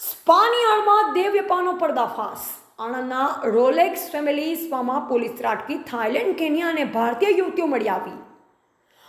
સ્પાનિયાળમાં દેવ્યપાનો પર્દાફાશ. આણંદના રોલેક્સ ફેમિલી સ્પામાં પોલીસ ત્રાટકી થાઇલેન્ડ, કેન્યા અને ભારતીય યુવતીઓ મળી આવી.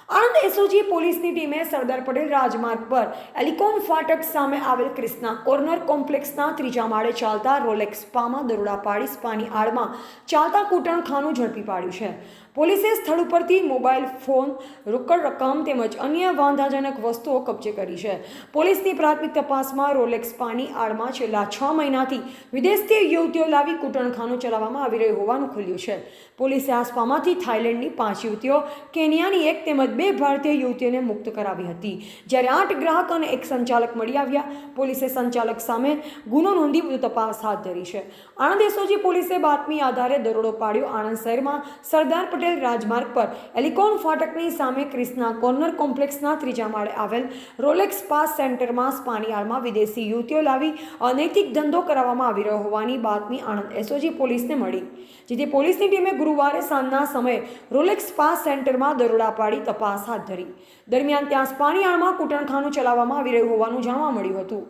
આણંદ એસઓજી પોલીસની ટીમે સરદાર પટેલ રાજમાર્ગ પર એલિકોમ ફાટક સામે આવેલ ક્રિષ્ના કોર્નર કોમ્પ્લેક્સના ત્રીજા માળે ચાલતા રોલેક્સ સ્પામાં દરોડા પાડી સ્પાની આડમાં ચાલતા કૂટણખાનું ઝડપી પાડ્યું છે. પોલીસે સ્થળ ઉપરથી મોબાઈલ ફોન, રોકડ રકમ તેમજ અન્ય વાંધાજનક વસ્તુઓ કબજે કરી છે. પોલીસની પ્રાથમિક તપાસમાં રોલેક્સ પાણી આડમાં છેલ્લા છ મહિનાથી વિદેશથી યુવતીઓ લાવી કૂટણખાનું ચલાવવામાં આવી રહ્યું હોવાનું ખુલ્યું છે. પોલીસે આસપામાંથી સ્પામાંથી થાઇલેન્ડની પાંચ યુવતીઓ, કેનિયાની એક તેમજ બે ભારતીય યુવતીઓને મુક્ત કરાવી હતી. જ્યારે આઠ ગ્રાહક અને એક સંચાલક મળી આવ્યા. પોલીસે સંચાલક સામે ગુનો નોંધી વધુ તપાસ હાથ ધરી છે. આણંદ એસઓજી પોલીસે બાતમી આધારે દરોડો પાડ્યો આણંદ શહેરમાં સરદાર પટેલ રાજમાર્ગ પર એલિકોન ફાટકની સામે ક્રિષ્ના કોર્નર કોમ્પ્લેક્સના ત્રીજા માળે આવેલ રોલેક્સ પાસ સેન્ટરમાં સ્પાનિયાળમાં વિદેશી યુવતીઓ લાવી અનૈતિક ધંધો કરાવવામાં આવી રહ્યો હોવાની બાતમી આણંદ એસઓજી પોલીસને મળી, જેથી પોલીસની ટીમે ગુરુવારે સાંજના સમયે રોલેક્સ પાસ સેન્ટરમાં દરોડા પાડી તપાસ હાથ ધરી. દરમિયાન ત્યાં સ્પાનિયાળમાં કૂટણખાનું ચલાવવામાં આવી રહ્યું હોવાનું જાણવા મળ્યું હતું.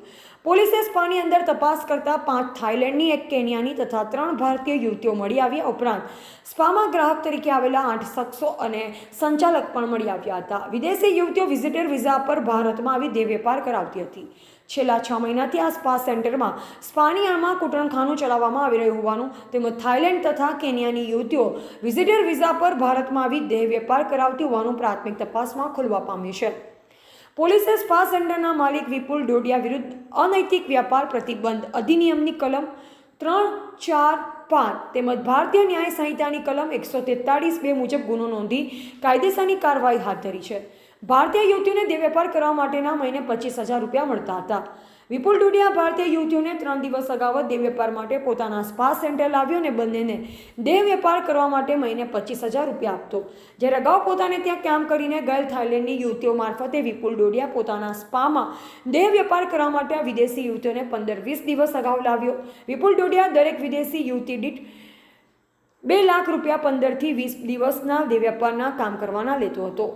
પોલીસે સ્પાની અંદર તપાસ કરતા પાંચ થાઇલેન્ડની, એક કેનિયાની તથા ત્રણ ભારતીય યુવતીઓ મળી આવ્યા ઉપરાંત સ્પામાં ગ્રાહક તરીકે આવેલા આઠ શખ્સો અને સંચાલક પણ મળી આવ્યા હતા. વિદેશી યુવતીઓ વિઝિટર વિઝા પર ભારતમાં આવી દેહ વેપાર કરાવતી હતી. છેલ્લા છ મહિનાથી આ સ્પા સેન્ટરમાં સ્પાનિયામાં કૂટણખાનું ચલાવવામાં આવી રહ્યું હોવાનું તેમજ થાઇલેન્ડ તથા કેનિયાની યુવતીઓ વિઝિટર વિઝા પર ભારતમાં આવી દેહ વેપાર કરાવતી હોવાનું પ્રાથમિક તપાસમાં ખુલવા પામ્યું છે. પોલીસે સ્પા સેન્ટરના માલિક વિપુલ ડોડિયા વિરુદ્ધ અનૈતિક વ્યાપાર પ્રતિબંધ અધિનિયમની કલમ ત્રણ ચાર પાંચ તેમજ ભારતીય ન્યાય સંહિતાની કલમ એકસો તેતાળીસ બે મુજબ ગુનો નોંધી કાયદેસરની કાર્યવાહી હાથ ધરી છે. ભારતીય યુવતીઓને દેહ વેપાર કરવા માટેના મહિને પચીસ હજાર રૂપિયા મળતા હતા. વિપુલ ડોડિયા ભારતીય યુવતીઓને ત્રણ દિવસ અગાઉ દેવ વેપાર માટે પોતાના સ્પા સેન્ટર લાવ્યો અને બંનેને દેહ વેપાર કરવા માટે મહિને પચીસ હજાર રૂપિયા આપતો. જ્યારે અગાઉ પોતાને ત્યાં કામ કરીને ગયેલ થાઇલેન્ડની યુવતીઓ મારફતે વિપુલ ડોડિયા પોતાના સ્પામાં દેહ વેપાર કરવા માટે વિદેશી યુવતીઓને પંદર વીસ દિવસ અગાઉ લાવ્યો. વિપુલ ડોડિયા દરેક વિદેશી યુવતી દીઠ બે લાખ રૂપિયા પંદરથી વીસ દિવસના દેહ વેપારના કામ કરવાના લેતો હતો.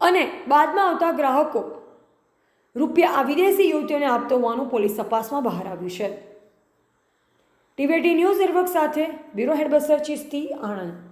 અને બાદમાં આવતા ગ્રાહકો રૂપિયા આ વિદેશી યુવતીઓને આપતો હોવાનું પોલીસ તપાસમાં બહાર આવ્યું છે. ટીવીટી ન્યૂઝ નિર્વક સાથે બ્યુરો હેડ બસર ચિસ્તી આણંદ.